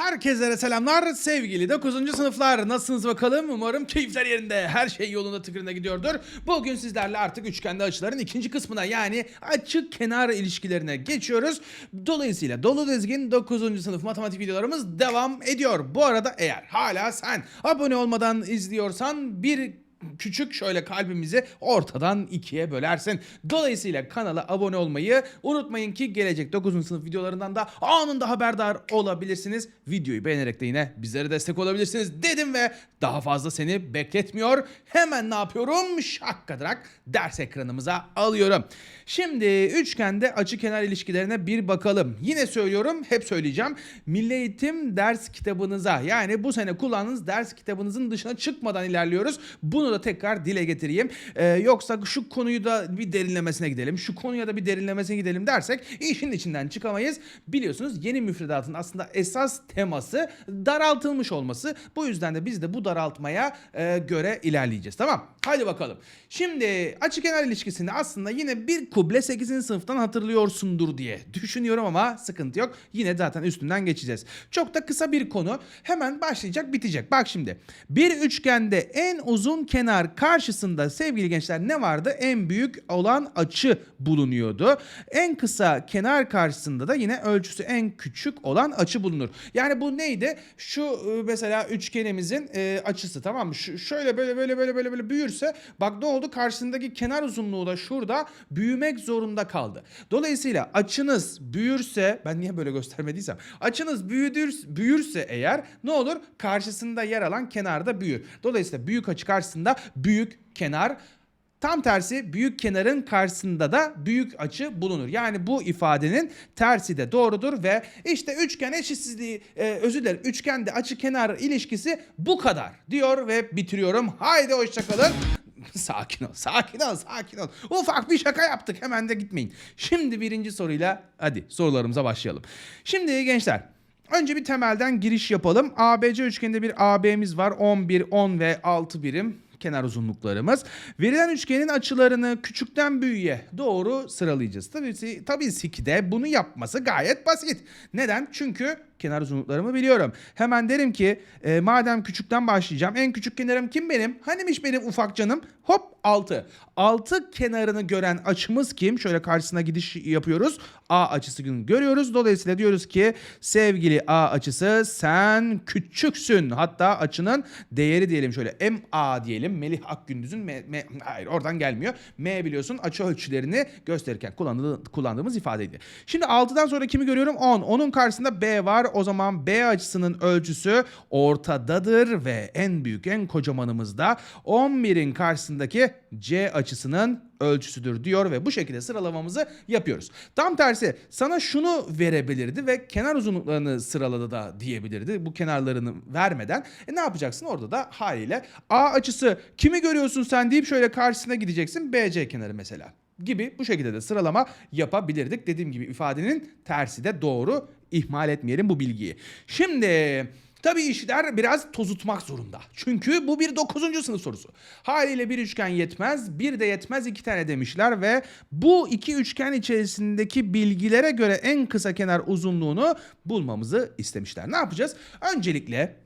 Herkese selamlar sevgili 9. sınıflar nasılsınız bakalım umarım keyifler yerinde her şey yolunda tıkırında gidiyordur. Bugün sizlerle artık üçgende açıların ikinci kısmına yani açık kenar ilişkilerine geçiyoruz. Dolayısıyla dolu dizgin 9. sınıf matematik videolarımız devam ediyor. Bu arada eğer hala sen abone olmadan izliyorsan bir küçük şöyle kalbimizi ortadan ikiye bölersin. Dolayısıyla kanala abone olmayı unutmayın ki gelecek 9. sınıf videolarından da anında haberdar olabilirsiniz. Videoyu beğenerek de yine bizlere destek olabilirsiniz dedim ve daha fazla seni bekletmiyor. Hemen ne yapıyorum? Şakkadarak ders ekranımıza alıyorum. Şimdi üçgende açı kenar ilişkilerine bir bakalım. Yine söylüyorum, hep söyleyeceğim. Milli Eğitim ders kitabınıza yani bu sene kullandığınız ders kitabınızın dışına çıkmadan ilerliyoruz. Bunu da tekrar dile getireyim. Ee, yoksa şu konuyu da bir derinlemesine gidelim, şu konuya da bir derinlemesine gidelim dersek işin içinden çıkamayız. Biliyorsunuz yeni müfredatın aslında esas teması daraltılmış olması. Bu yüzden de biz de bu daraltmaya e, göre ilerleyeceğiz. Tamam. Hadi bakalım. Şimdi açık kenar ilişkisini aslında yine bir kuble 8. sınıftan hatırlıyorsundur diye düşünüyorum ama sıkıntı yok. Yine zaten üstünden geçeceğiz. Çok da kısa bir konu. Hemen başlayacak bitecek. Bak şimdi. Bir üçgende en uzun kenar karşısında sevgili gençler ne vardı? En büyük olan açı bulunuyordu. En kısa kenar karşısında da yine ölçüsü en küçük olan açı bulunur. Yani bu neydi? Şu e, mesela üçgenimizin e, açısı tamam mı? Şu, şöyle böyle böyle böyle böyle böyle büyürse bak ne oldu? Karşısındaki kenar uzunluğu da şurada büyümek zorunda kaldı. Dolayısıyla açınız büyürse ben niye böyle göstermediysem açınız büyüdür, büyürse eğer ne olur? Karşısında yer alan kenarda büyür. Dolayısıyla büyük açı karşısında büyük kenar Tam tersi büyük kenarın karşısında da büyük açı bulunur. Yani bu ifadenin tersi de doğrudur ve işte üçgen eşitsizliği e, özür dilerim üçgende açı kenar ilişkisi bu kadar diyor ve bitiriyorum. Haydi hoşçakalın. Sakin ol, sakin ol, sakin ol. Ufak bir şaka yaptık hemen de gitmeyin. Şimdi birinci soruyla hadi sorularımıza başlayalım. Şimdi gençler Önce bir temelden giriş yapalım. ABC üçgeninde bir AB'miz var. 11, 10 ve 6 birim kenar uzunluklarımız. Verilen üçgenin açılarını küçükten büyüğe doğru sıralayacağız. Tabii, tabii ki de bunu yapması gayet basit. Neden? Çünkü kenar uzunluklarımı biliyorum. Hemen derim ki e, madem küçükten başlayacağım. En küçük kenarım kim benim? Hanimiş benim ufak canım? Hop 6. 6 kenarını gören açımız kim? Şöyle karşısına gidiş yapıyoruz. A açısını görüyoruz. Dolayısıyla diyoruz ki sevgili A açısı sen küçüksün. Hatta açının değeri diyelim şöyle MA diyelim. Melih Akgündüz'ün M, M, hayır oradan gelmiyor. M biliyorsun açı ölçülerini gösterirken kullandığı, kullandığımız ifadeydi. Şimdi 6'dan sonra kimi görüyorum? 10. Onun karşısında B var. O zaman B açısının ölçüsü ortadadır ve en büyük en kocamanımız da 11'in karşısındaki C açısının ölçüsüdür diyor ve bu şekilde sıralamamızı yapıyoruz. Tam tersi sana şunu verebilirdi ve kenar uzunluklarını sıraladı da diyebilirdi. Bu kenarlarını vermeden. E ne yapacaksın? Orada da haliyle A açısı kimi görüyorsun sen deyip şöyle karşısına gideceksin. BC kenarı mesela gibi bu şekilde de sıralama yapabilirdik. Dediğim gibi ifadenin tersi de doğru. İhmal etmeyelim bu bilgiyi. Şimdi Tabii işler biraz tozutmak zorunda. Çünkü bu bir 9. sınıf sorusu. Haliyle bir üçgen yetmez, bir de yetmez iki tane demişler ve bu iki üçgen içerisindeki bilgilere göre en kısa kenar uzunluğunu bulmamızı istemişler. Ne yapacağız? Öncelikle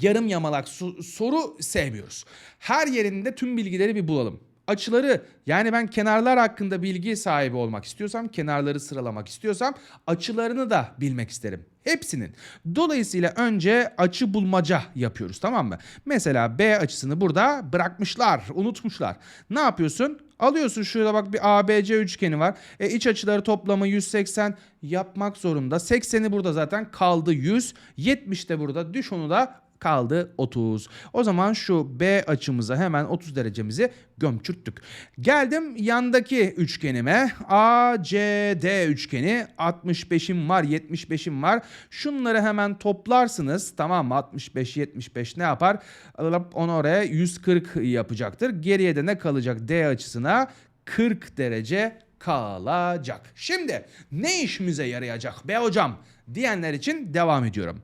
yarım yamalak so- soru sevmiyoruz. Her yerinde tüm bilgileri bir bulalım. Açıları yani ben kenarlar hakkında bilgi sahibi olmak istiyorsam, kenarları sıralamak istiyorsam açılarını da bilmek isterim. Hepsinin. Dolayısıyla önce açı bulmaca yapıyoruz tamam mı? Mesela B açısını burada bırakmışlar, unutmuşlar. Ne yapıyorsun? Alıyorsun şurada bak bir ABC üçgeni var. E iç açıları toplamı 180 yapmak zorunda. 80'i burada zaten kaldı 100. 70 de burada düş onu da kaldı 30. O zaman şu B açımıza hemen 30 derecemizi gömçürttük. Geldim yandaki üçgenime. ACD üçgeni 65'im var 75'im var. Şunları hemen toplarsınız. Tamam mı? 65 75 ne yapar? Onu oraya 140 yapacaktır. Geriye de ne kalacak D açısına? 40 derece kalacak. Şimdi ne işimize yarayacak be hocam diyenler için devam ediyorum.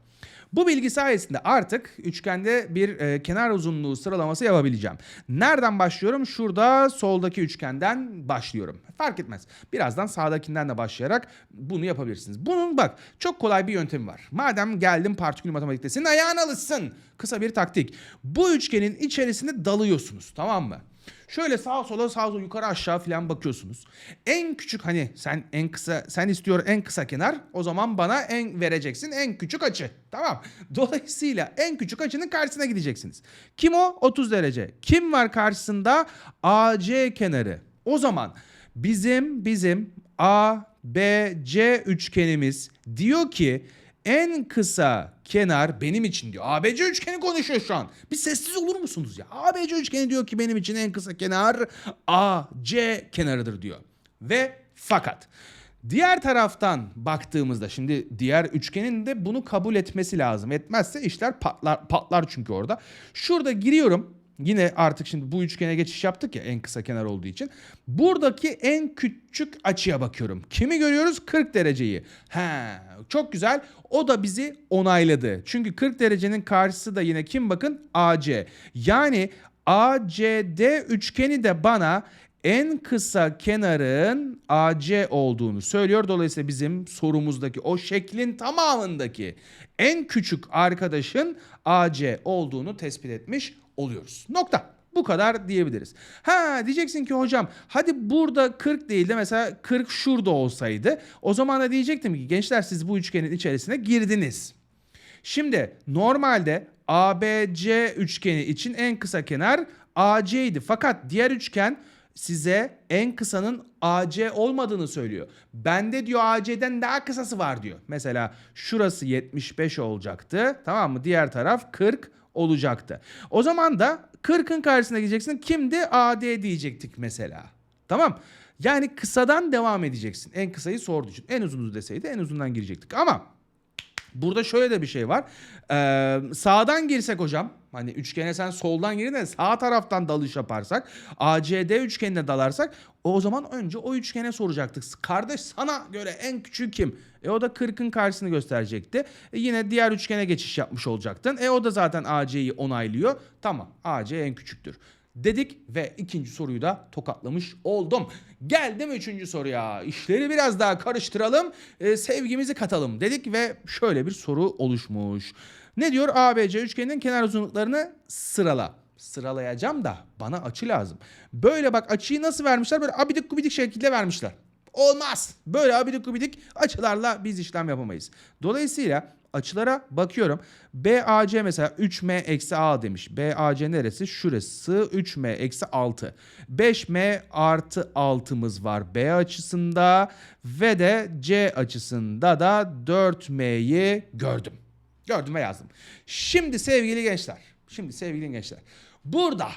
Bu bilgi sayesinde artık üçgende bir e, kenar uzunluğu sıralaması yapabileceğim. Nereden başlıyorum? Şurada soldaki üçgenden başlıyorum. Fark etmez. Birazdan sağdakinden de başlayarak bunu yapabilirsiniz. Bunun bak çok kolay bir yöntemi var. Madem geldim partikül matematikte senin ayağın alışsın. Kısa bir taktik. Bu üçgenin içerisine dalıyorsunuz tamam mı? Şöyle sağa sola sağa sola yukarı aşağı falan bakıyorsunuz. En küçük hani sen en kısa sen istiyor en kısa kenar o zaman bana en vereceksin en küçük açı. Tamam. Dolayısıyla en küçük açının karşısına gideceksiniz. Kim o? 30 derece. Kim var karşısında? AC kenarı. O zaman bizim bizim A B C üçgenimiz diyor ki en kısa kenar benim için diyor. ABC üçgeni konuşuyor şu an. Bir sessiz olur musunuz ya? ABC üçgeni diyor ki benim için en kısa kenar AC kenarıdır diyor. Ve fakat diğer taraftan baktığımızda şimdi diğer üçgenin de bunu kabul etmesi lazım. Etmezse işler patlar, patlar çünkü orada. Şurada giriyorum. Yine artık şimdi bu üçgene geçiş yaptık ya en kısa kenar olduğu için. Buradaki en küçük açıya bakıyorum. Kimi görüyoruz? 40 dereceyi. He, çok güzel. O da bizi onayladı. Çünkü 40 derecenin karşısı da yine kim bakın? AC. Yani ACD üçgeni de bana en kısa kenarın AC olduğunu söylüyor. Dolayısıyla bizim sorumuzdaki o şeklin tamamındaki en küçük arkadaşın AC olduğunu tespit etmiş oluyoruz. Nokta. Bu kadar diyebiliriz. Ha diyeceksin ki hocam hadi burada 40 değil de mesela 40 şurada olsaydı o zaman da diyecektim ki gençler siz bu üçgenin içerisine girdiniz. Şimdi normalde ABC üçgeni için en kısa kenar AC idi. Fakat diğer üçgen size en kısanın AC olmadığını söylüyor. Bende diyor AC'den daha kısası var diyor. Mesela şurası 75 olacaktı. Tamam mı? Diğer taraf 40 olacaktı. O zaman da 40'ın karşısına gideceksin. Kimdi? AD diyecektik mesela. Tamam. Yani kısadan devam edeceksin. En kısayı sorduğu. En uzunu deseydi en uzundan girecektik. Ama Burada şöyle de bir şey var. Ee, sağdan girsek hocam. Hani üçgene sen soldan girin de sağ taraftan dalış yaparsak. ACD üçgenine dalarsak. O zaman önce o üçgene soracaktık. Kardeş sana göre en küçük kim? E o da 40'ın karşısını gösterecekti. E yine diğer üçgene geçiş yapmış olacaktın. E o da zaten AC'yi onaylıyor. Tamam AC en küçüktür dedik ve ikinci soruyu da tokatlamış oldum. Geldim üçüncü soruya. İşleri biraz daha karıştıralım, e, sevgimizi katalım dedik ve şöyle bir soru oluşmuş. Ne diyor? ABC üçgeninin kenar uzunluklarını sırala. Sıralayacağım da bana açı lazım. Böyle bak açıyı nasıl vermişler? Böyle abidik gubidik şekilde vermişler. Olmaz. Böyle abidik gubidik açılarla biz işlem yapamayız. Dolayısıyla açılara bakıyorum. BAC mesela 3M eksi A demiş. BAC neresi? Şurası 3M eksi 6. 5M artı 6'mız var B açısında. Ve de C açısında da 4M'yi gördüm. Gördüm ve yazdım. Şimdi sevgili gençler. Şimdi sevgili gençler. Burada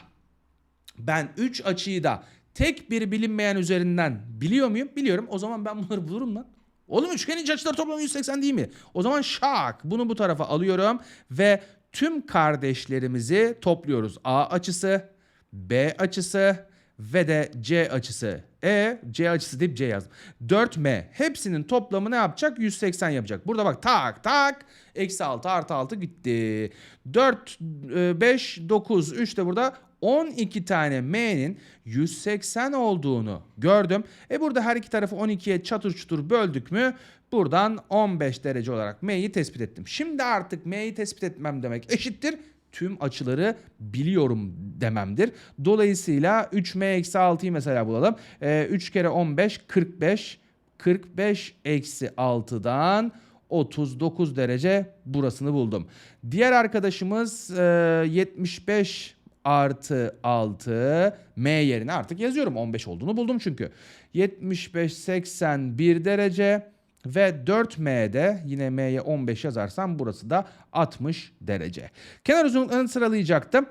ben 3 açıyı da tek bir bilinmeyen üzerinden biliyor muyum? Biliyorum. O zaman ben bunları bulurum lan. Oğlum üçgenin iç açıları toplamı 180 değil mi? O zaman şak bunu bu tarafa alıyorum ve tüm kardeşlerimizi topluyoruz. A açısı, B açısı ve de C açısı. E, C açısı deyip C yazdım. 4M hepsinin toplamı ne yapacak? 180 yapacak. Burada bak tak tak eksi 6 artı 6 gitti. 4, 5, 9, 3 de burada 12 tane M'nin 180 olduğunu gördüm. E burada her iki tarafı 12'ye çatır çutur böldük mü buradan 15 derece olarak M'yi tespit ettim. Şimdi artık M'yi tespit etmem demek eşittir tüm açıları biliyorum dememdir. Dolayısıyla 3m eksi 6'yı mesela bulalım. Ee, 3 kere 15 45 45 eksi 6'dan 39 derece burasını buldum. Diğer arkadaşımız e, 75 artı 6 m yerine artık yazıyorum 15 olduğunu buldum çünkü. 75 81 derece ve 4M'de yine M'ye 15 yazarsam burası da 60 derece. Kenar uzunluklarını sıralayacaktım.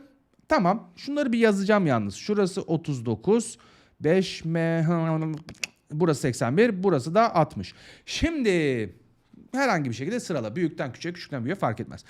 Tamam şunları bir yazacağım yalnız. Şurası 39. 5M burası 81 burası da 60. Şimdi herhangi bir şekilde sırala. Büyükten küçüğe, küçükten büyüğe fark etmez.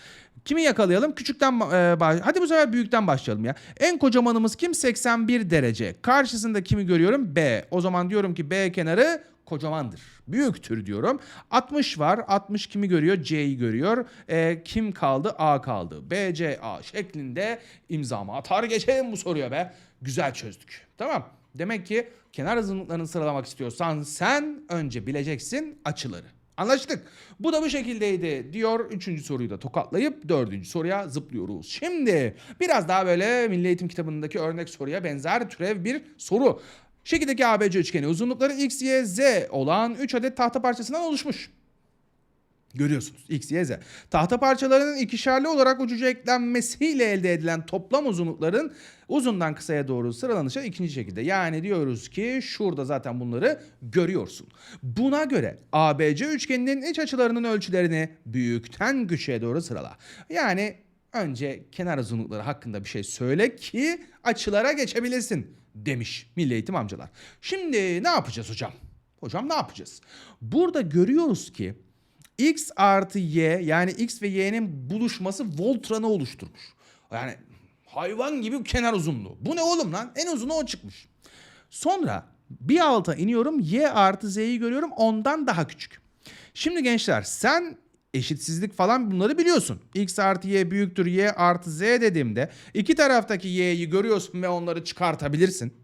Kimi yakalayalım? Küçükten e, baş... Hadi bu sefer büyükten başlayalım ya. En kocamanımız kim? 81 derece. Karşısında kimi görüyorum? B. O zaman diyorum ki B kenarı kocamandır. Büyüktür diyorum. 60 var. 60 kimi görüyor? C'yi görüyor. E, kim kaldı? A kaldı. B, C, A şeklinde imzamı atar geçelim bu soruya be. Güzel çözdük. Tamam. Demek ki kenar uzunluklarını sıralamak istiyorsan sen önce bileceksin açıları. Anlaştık. Bu da bu şekildeydi diyor. Üçüncü soruyu da tokatlayıp dördüncü soruya zıplıyoruz. Şimdi biraz daha böyle Milli Eğitim kitabındaki örnek soruya benzer türev bir soru. Şekildeki ABC üçgeni uzunlukları x, y, z olan 3 adet tahta parçasından oluşmuş. Görüyorsunuz x, y, z. Tahta parçalarının ikişerli olarak ucuca eklenmesiyle elde edilen toplam uzunlukların uzundan kısaya doğru sıralanışı ikinci şekilde. Yani diyoruz ki şurada zaten bunları görüyorsun. Buna göre ABC üçgeninin iç açılarının ölçülerini büyükten küçüğe doğru sırala. Yani önce kenar uzunlukları hakkında bir şey söyle ki açılara geçebilesin demiş Milli Eğitim amcalar. Şimdi ne yapacağız hocam? Hocam ne yapacağız? Burada görüyoruz ki x artı y yani x ve y'nin buluşması voltranı oluşturmuş. Yani hayvan gibi kenar uzunluğu. Bu ne oğlum lan? En uzunu o çıkmış. Sonra bir alta iniyorum y artı z'yi görüyorum ondan daha küçük. Şimdi gençler sen eşitsizlik falan bunları biliyorsun. x artı y büyüktür y artı z dediğimde iki taraftaki y'yi görüyorsun ve onları çıkartabilirsin.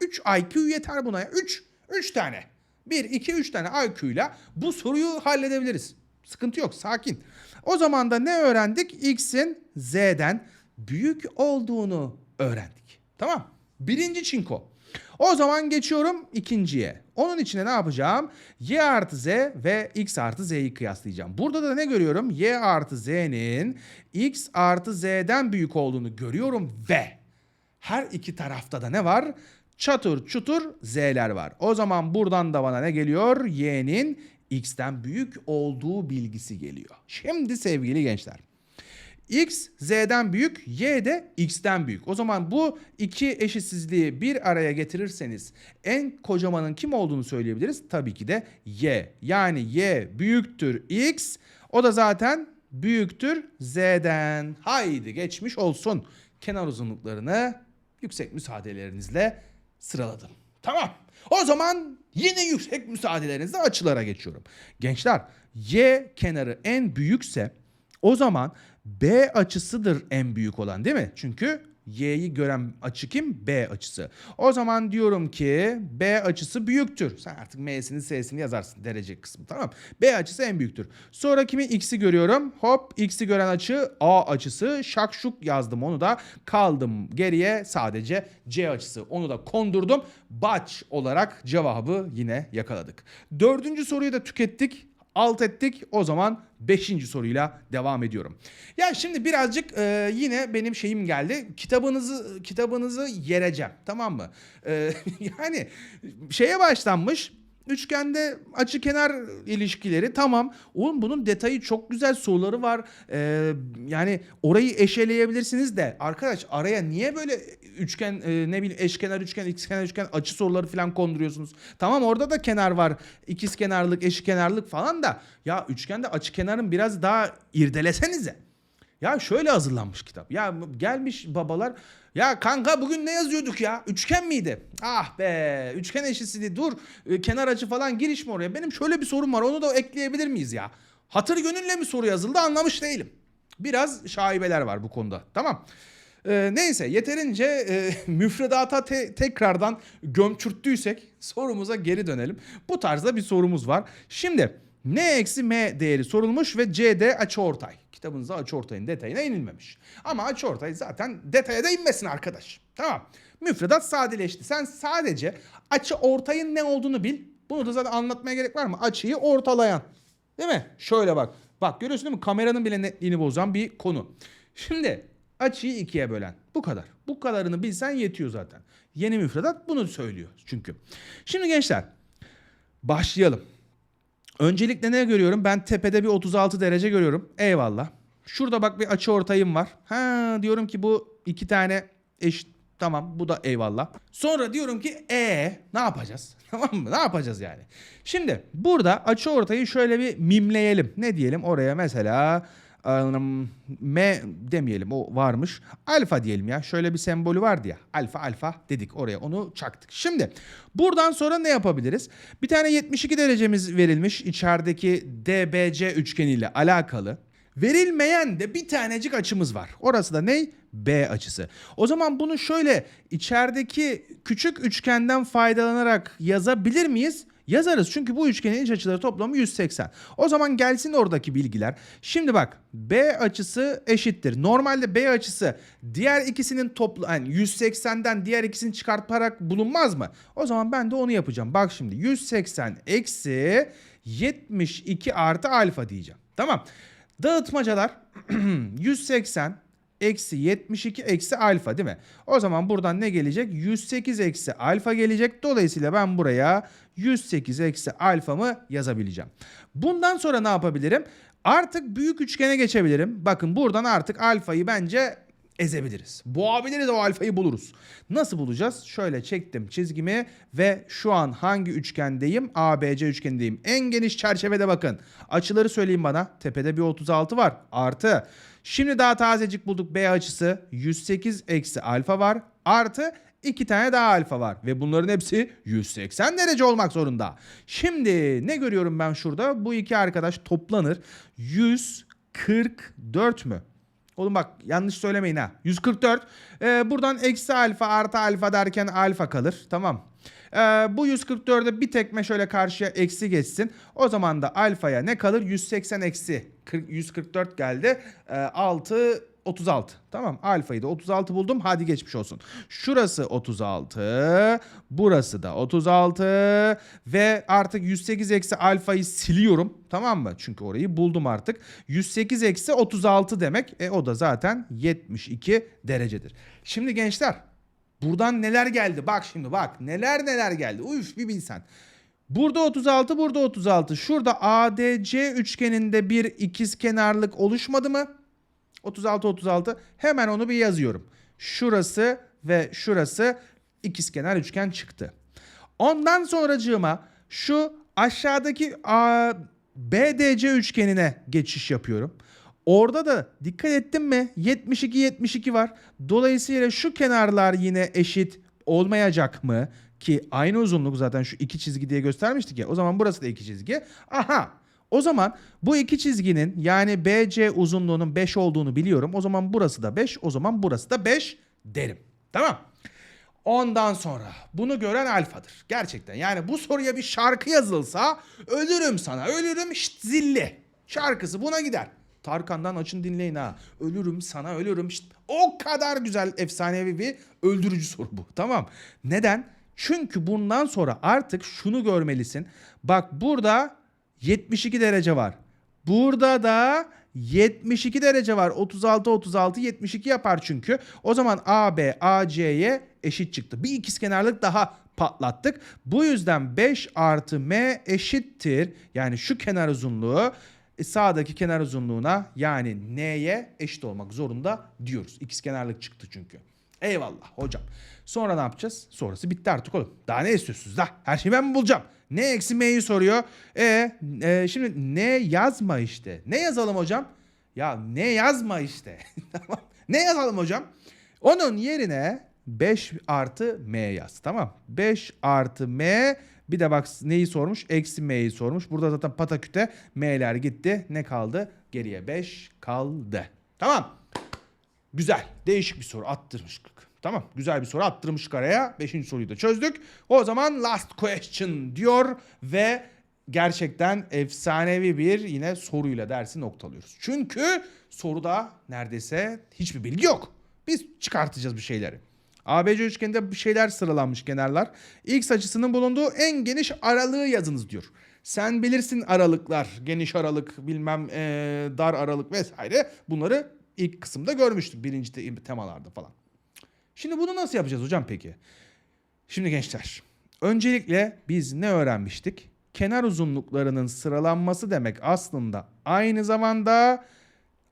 3 IQ yeter buna ya. 3. 3 tane. 1, 2, 3 tane IQ ile bu soruyu halledebiliriz. Sıkıntı yok. Sakin. O zaman da ne öğrendik? X'in Z'den büyük olduğunu öğrendik. Tamam. Birinci çinko. O zaman geçiyorum ikinciye. Onun içine ne yapacağım? Y artı Z ve X artı Z'yi kıyaslayacağım. Burada da ne görüyorum? Y artı Z'nin X artı Z'den büyük olduğunu görüyorum ve her iki tarafta da ne var? Çatır çutur z'ler var. O zaman buradan da bana ne geliyor? Y'nin x'ten büyük olduğu bilgisi geliyor. Şimdi sevgili gençler. X z'den büyük, y de x'ten büyük. O zaman bu iki eşitsizliği bir araya getirirseniz en kocamanın kim olduğunu söyleyebiliriz. Tabii ki de y. Yani y büyüktür x. O da zaten büyüktür z'den. Haydi geçmiş olsun. Kenar uzunluklarını yüksek müsaadelerinizle sıraladım. Tamam. O zaman yine yüksek müsaadelerinizle açılara geçiyorum. Gençler y kenarı en büyükse o zaman B açısıdır en büyük olan değil mi? Çünkü y'yi gören açı kim? B açısı. O zaman diyorum ki B açısı büyüktür. Sen artık M'sini S'sini yazarsın derece kısmı tamam. B açısı en büyüktür. Sonra kimi X'i görüyorum. Hop X'i gören açı A açısı. Şakşuk yazdım onu da. Kaldım geriye sadece C açısı. Onu da kondurdum. Baç olarak cevabı yine yakaladık. Dördüncü soruyu da tükettik alt ettik. O zaman 5. soruyla devam ediyorum. Ya şimdi birazcık e, yine benim şeyim geldi. Kitabınızı kitabınızı yereceğim. Tamam mı? E, yani şeye başlanmış. Üçgende açı kenar ilişkileri tamam. Oğlum bunun detayı çok güzel soruları var. Ee, yani orayı eşeleyebilirsiniz de arkadaş araya niye böyle üçgen e, ne bileyim eşkenar üçgen ikizkenar üçgen açı soruları falan konduruyorsunuz. Tamam orada da kenar var. İkizkenarlık, eşkenarlık falan da ya üçgende açı kenarın biraz daha irdelesenize. Ya şöyle hazırlanmış kitap. Ya gelmiş babalar. Ya kanka bugün ne yazıyorduk ya? Üçgen miydi? Ah be üçgen eşitsizliği dur. e, kenar açı falan girişme oraya. Benim şöyle bir sorum var onu da ekleyebilir miyiz ya? Hatır gönülle mi soru yazıldı anlamış değilim. Biraz şaibeler var bu konuda. Tamam. Ee, neyse yeterince e, müfredata te- tekrardan gömçürttüysek sorumuza geri dönelim. Bu tarzda bir sorumuz var. Şimdi n eksi m değeri sorulmuş ve c'de açıortay. Kitabınızda açıortayın detayına inilmemiş. Ama açıortay zaten detaya da inmesin arkadaş. Tamam. Müfredat sadeleşti. Sen sadece açı ortayın ne olduğunu bil. Bunu da zaten anlatmaya gerek var mı? Açıyı ortalayan. Değil mi? Şöyle bak. Bak görüyorsun değil mi? Kameranın bile netliğini bozan bir konu. Şimdi açıyı ikiye bölen. Bu kadar. Bu kadarını bilsen yetiyor zaten. Yeni müfredat bunu söylüyor çünkü. Şimdi gençler başlayalım. Öncelikle ne görüyorum? Ben tepede bir 36 derece görüyorum. Eyvallah. Şurada bak bir açı ortayım var. Ha diyorum ki bu iki tane eşit. Tamam bu da eyvallah. Sonra diyorum ki e ne yapacağız? Tamam mı? Ne yapacağız yani? Şimdi burada açı ortayı şöyle bir mimleyelim. Ne diyelim oraya mesela M demeyelim o varmış. Alfa diyelim ya. Şöyle bir sembolü vardı ya. Alfa alfa dedik oraya onu çaktık. Şimdi buradan sonra ne yapabiliriz? Bir tane 72 derecemiz verilmiş içerideki DBC üçgeniyle alakalı. Verilmeyen de bir tanecik açımız var. Orası da ne? B açısı. O zaman bunu şöyle içerideki küçük üçgenden faydalanarak yazabilir miyiz? Yazarız çünkü bu üçgenin iç açıları toplamı 180. O zaman gelsin oradaki bilgiler. Şimdi bak B açısı eşittir. Normalde B açısı diğer ikisinin toplu yani 180'den diğer ikisini çıkartarak bulunmaz mı? O zaman ben de onu yapacağım. Bak şimdi 180 eksi 72 artı alfa diyeceğim. Tamam. Dağıtmacalar 180 eksi 72 eksi alfa değil mi? O zaman buradan ne gelecek? 108 eksi alfa gelecek. Dolayısıyla ben buraya 108 eksi alfamı yazabileceğim. Bundan sonra ne yapabilirim? Artık büyük üçgene geçebilirim. Bakın buradan artık alfayı bence ezebiliriz. Boğabiliriz o alfayı buluruz. Nasıl bulacağız? Şöyle çektim çizgimi ve şu an hangi üçgendeyim? ABC üçgendeyim. En geniş çerçevede bakın. Açıları söyleyin bana. Tepede bir 36 var. Artı. Şimdi daha tazecik bulduk B açısı. 108 eksi alfa var. Artı iki tane daha alfa var. Ve bunların hepsi 180 derece olmak zorunda. Şimdi ne görüyorum ben şurada? Bu iki arkadaş toplanır. 144 mü? Oğlum bak yanlış söylemeyin ha. 144. Ee, buradan eksi alfa artı alfa derken alfa kalır. Tamam. Ee, bu 144'e bir tekme şöyle karşıya eksi geçsin. O zaman da alfaya ne kalır? 180 eksi 40, 144 geldi. Ee, 6 36. Tamam alfayı da 36 buldum. Hadi geçmiş olsun. Şurası 36. Burası da 36. Ve artık 108 eksi alfayı siliyorum. Tamam mı? Çünkü orayı buldum artık. 108 eksi 36 demek. E o da zaten 72 derecedir. Şimdi gençler buradan neler geldi? Bak şimdi bak neler neler geldi. Uf bir bilsen. Burada 36, burada 36. Şurada ADC üçgeninde bir ikiz kenarlık oluşmadı mı? 36 36 hemen onu bir yazıyorum. Şurası ve şurası ikizkenar üçgen çıktı. Ondan sonracığıma şu aşağıdaki A, BDC üçgenine geçiş yapıyorum. Orada da dikkat ettin mi? 72 72 var. Dolayısıyla şu kenarlar yine eşit olmayacak mı? Ki aynı uzunluk zaten şu iki çizgi diye göstermiştik ya. O zaman burası da iki çizgi. Aha o zaman bu iki çizginin yani BC uzunluğunun 5 olduğunu biliyorum. O zaman burası da 5, o zaman burası da 5 derim. Tamam. Ondan sonra bunu gören alfadır. Gerçekten yani bu soruya bir şarkı yazılsa ölürüm sana ölürüm şşt zilli. Şarkısı buna gider. Tarkan'dan açın dinleyin ha. Ölürüm sana ölürüm. şşt. O kadar güzel efsanevi bir öldürücü soru bu. Tamam. Neden? Çünkü bundan sonra artık şunu görmelisin. Bak burada 72 derece var. Burada da 72 derece var. 36 36 72 yapar çünkü. O zaman AB AC'ye eşit çıktı. Bir ikizkenarlık daha patlattık. Bu yüzden 5 artı M eşittir. Yani şu kenar uzunluğu e, sağdaki kenar uzunluğuna yani N'ye eşit olmak zorunda diyoruz. İkizkenarlık çıktı çünkü. Eyvallah hocam. Sonra ne yapacağız? Sonrası bitti artık oğlum. Daha ne istiyorsunuz da? Her şeyi ben bulacağım? Ne eksi m'yi soruyor. E, e şimdi ne yazma işte. Ne yazalım hocam? Ya ne yazma işte. tamam. Ne yazalım hocam? Onun yerine 5 artı m yaz. Tamam. 5 artı m bir de bak neyi sormuş? Eksi m'yi sormuş. Burada zaten pataküte m'ler gitti. Ne kaldı? Geriye 5 kaldı. Tamam. Güzel. Değişik bir soru. Attırmışlık. Tamam. Güzel bir soru attırmıştık araya. Beşinci soruyu da çözdük. O zaman last question diyor ve gerçekten efsanevi bir yine soruyla dersi noktalıyoruz. Çünkü soruda neredeyse hiçbir bilgi yok. Biz çıkartacağız bir şeyleri. ABC üçgeninde bir şeyler sıralanmış kenarlar. X açısının bulunduğu en geniş aralığı yazınız diyor. Sen bilirsin aralıklar, geniş aralık, bilmem ee, dar aralık vesaire. Bunları ilk kısımda görmüştük birinci temalarda falan. Şimdi bunu nasıl yapacağız hocam peki? Şimdi gençler, öncelikle biz ne öğrenmiştik? Kenar uzunluklarının sıralanması demek aslında aynı zamanda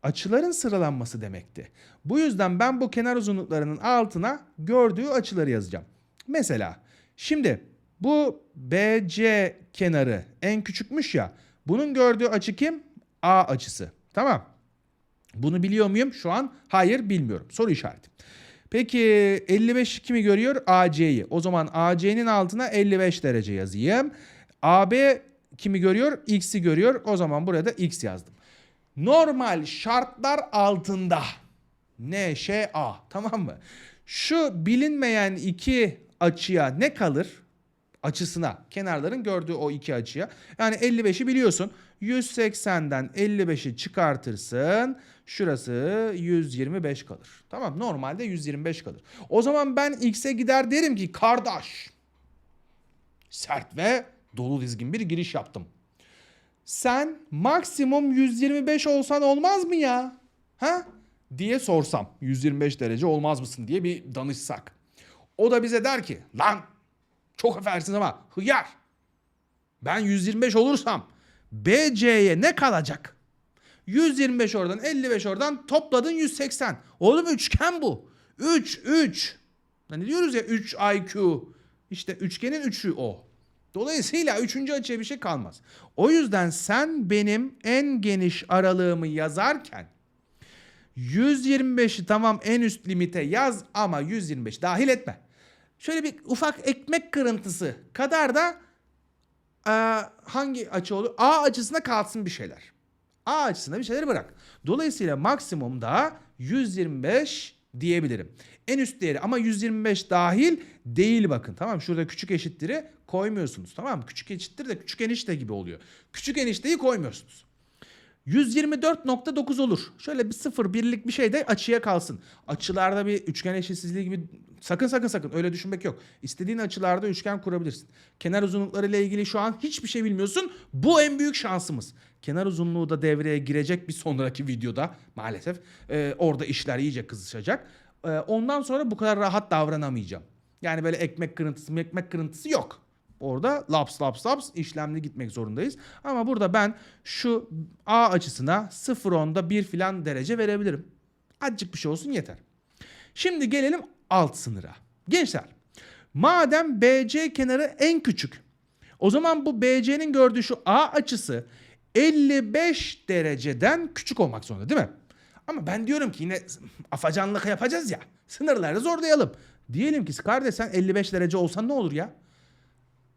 açıların sıralanması demekti. Bu yüzden ben bu kenar uzunluklarının altına gördüğü açıları yazacağım. Mesela şimdi bu BC kenarı en küçükmüş ya. Bunun gördüğü açı kim? A açısı. Tamam. Bunu biliyor muyum? Şu an hayır bilmiyorum. Soru işareti. Peki 55 kimi görüyor? AC'yi. O zaman AC'nin altına 55 derece yazayım. AB kimi görüyor? X'i görüyor. O zaman buraya da X yazdım. Normal şartlar altında NŞA tamam mı? Şu bilinmeyen iki açıya ne kalır? Açısına, kenarların gördüğü o iki açıya. Yani 55'i biliyorsun. 180'den 55'i çıkartırsın. Şurası 125 kalır. Tamam normalde 125 kalır. O zaman ben x'e gider derim ki kardeş. Sert ve dolu dizgin bir giriş yaptım. Sen maksimum 125 olsan olmaz mı ya? Ha? diye sorsam 125 derece olmaz mısın diye bir danışsak. O da bize der ki lan çok affedersiniz ama hıyar. Ben 125 olursam BC'ye ne kalacak? 125 oradan 55 oradan topladın 180. Oğlum üçgen bu. 3 3. Hani diyoruz ya 3 IQ. İşte üçgenin 3'ü o. Dolayısıyla üçüncü açıya bir şey kalmaz. O yüzden sen benim en geniş aralığımı yazarken 125'i tamam en üst limite yaz ama 125 dahil etme. Şöyle bir ufak ekmek kırıntısı kadar da e, hangi açı olur? A açısına kalsın bir şeyler. A açısına bir şeyler bırak. Dolayısıyla maksimumda 125 diyebilirim. En üst değeri ama 125 dahil değil bakın. Tamam? Şurada küçük eşittiri koymuyorsunuz. Tamam mı? Küçük eşittir de küçük enişte gibi oluyor. Küçük enişteyi koymuyorsunuz. 124.9 olur. Şöyle bir sıfır birlik bir şey de açıya kalsın. Açılarda bir üçgen eşitsizliği gibi sakın sakın sakın öyle düşünmek yok. İstediğin açılarda üçgen kurabilirsin. Kenar uzunlukları ile ilgili şu an hiçbir şey bilmiyorsun. Bu en büyük şansımız. Kenar uzunluğu da devreye girecek bir sonraki videoda maalesef. Ee, orada işler iyice kızışacak. Ee, ondan sonra bu kadar rahat davranamayacağım. Yani böyle ekmek kırıntısı ekmek kırıntısı yok. Orada laps laps laps işlemli gitmek zorundayız. Ama burada ben şu A açısına 0.10'da 1 filan derece verebilirim. Azıcık bir şey olsun yeter. Şimdi gelelim alt sınıra. Gençler madem BC kenarı en küçük o zaman bu BC'nin gördüğü şu A açısı 55 dereceden küçük olmak zorunda değil mi? Ama ben diyorum ki yine afacanlık yapacağız ya. Sınırları zorlayalım. Diyelim ki kardeş sen 55 derece olsan ne olur ya?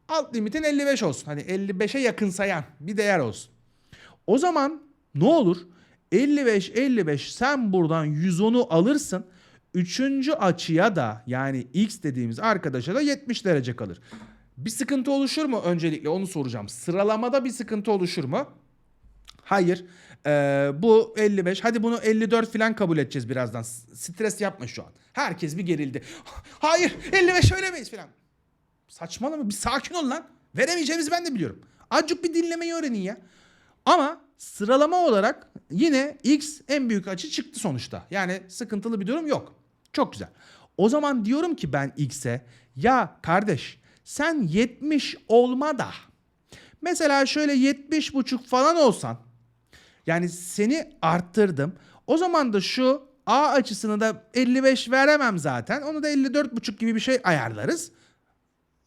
Alt limitin 55 olsun. Hani 55'e yakın sayan bir değer olsun. O zaman ne olur? 55 55 sen buradan 110'u alırsın. Üçüncü açıya da yani x dediğimiz arkadaşa da 70 derece kalır. Bir sıkıntı oluşur mu? Öncelikle onu soracağım. Sıralamada bir sıkıntı oluşur mu? Hayır. Ee, bu 55. Hadi bunu 54 falan kabul edeceğiz birazdan. Stres yapma şu an. Herkes bir gerildi. Hayır 55 veremeyiz falan. Saçmalama bir sakin ol lan. Veremeyeceğimizi ben de biliyorum. Azıcık bir dinlemeyi öğrenin ya. Ama sıralama olarak yine X en büyük açı çıktı sonuçta. Yani sıkıntılı bir durum yok. Çok güzel. O zaman diyorum ki ben X'e ya kardeş sen 70 olma da mesela şöyle 70 buçuk falan olsan yani seni arttırdım. O zaman da şu A açısını da 55 veremem zaten. Onu da 54,5 gibi bir şey ayarlarız.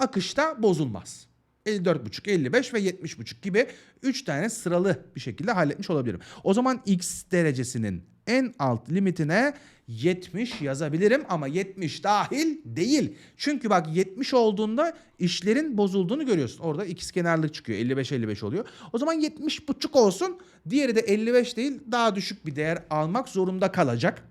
Akışta bozulmaz. 54,5, 55 ve 70,5 gibi 3 tane sıralı bir şekilde halletmiş olabilirim. O zaman x derecesinin en alt limitine 70 yazabilirim ama 70 dahil değil. Çünkü bak 70 olduğunda işlerin bozulduğunu görüyorsun. Orada ikiz kenarlık çıkıyor. 55-55 oluyor. O zaman 70 buçuk olsun. Diğeri de 55 değil daha düşük bir değer almak zorunda kalacak.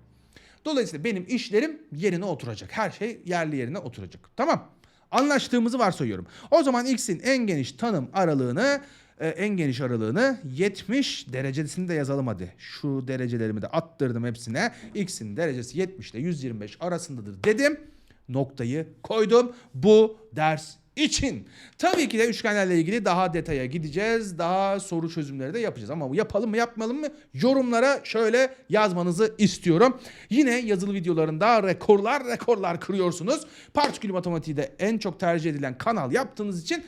Dolayısıyla benim işlerim yerine oturacak. Her şey yerli yerine oturacak. Tamam. Anlaştığımızı varsayıyorum. O zaman x'in en geniş tanım aralığını e, en geniş aralığını 70 derecesini de yazalım hadi. Şu derecelerimi de attırdım hepsine. X'in derecesi 70 ile 125 arasındadır dedim. Noktayı koydum bu ders için. Tabii ki de üçgenlerle ilgili daha detaya gideceğiz. Daha soru çözümleri de yapacağız. Ama yapalım mı yapmayalım mı? Yorumlara şöyle yazmanızı istiyorum. Yine yazılı videolarında rekorlar rekorlar kırıyorsunuz. Partikül matematiği de en çok tercih edilen kanal yaptığınız için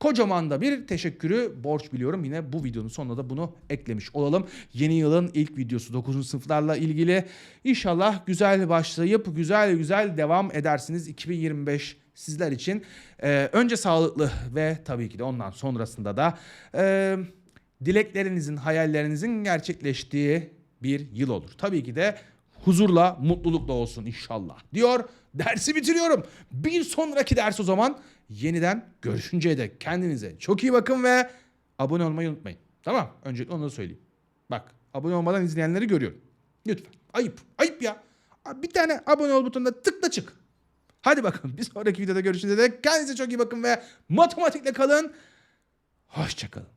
Kocaman da bir teşekkürü borç biliyorum. Yine bu videonun sonunda da bunu eklemiş olalım. Yeni yılın ilk videosu 9. sınıflarla ilgili. İnşallah güzel başlayıp güzel güzel devam edersiniz 2025 sizler için. Ee, önce sağlıklı ve tabii ki de ondan sonrasında da e, dileklerinizin, hayallerinizin gerçekleştiği bir yıl olur. Tabii ki de huzurla, mutlulukla olsun inşallah diyor. Dersi bitiriyorum. Bir sonraki ders o zaman yeniden görüşünceye dek kendinize çok iyi bakın ve abone olmayı unutmayın. Tamam öncelikle onu da söyleyeyim. Bak abone olmadan izleyenleri görüyorum. Lütfen. Ayıp. Ayıp ya. Bir tane abone ol butonuna tıkla çık. Hadi bakın bir sonraki videoda dek kendinize çok iyi bakın ve matematikle kalın. Hoşçakalın.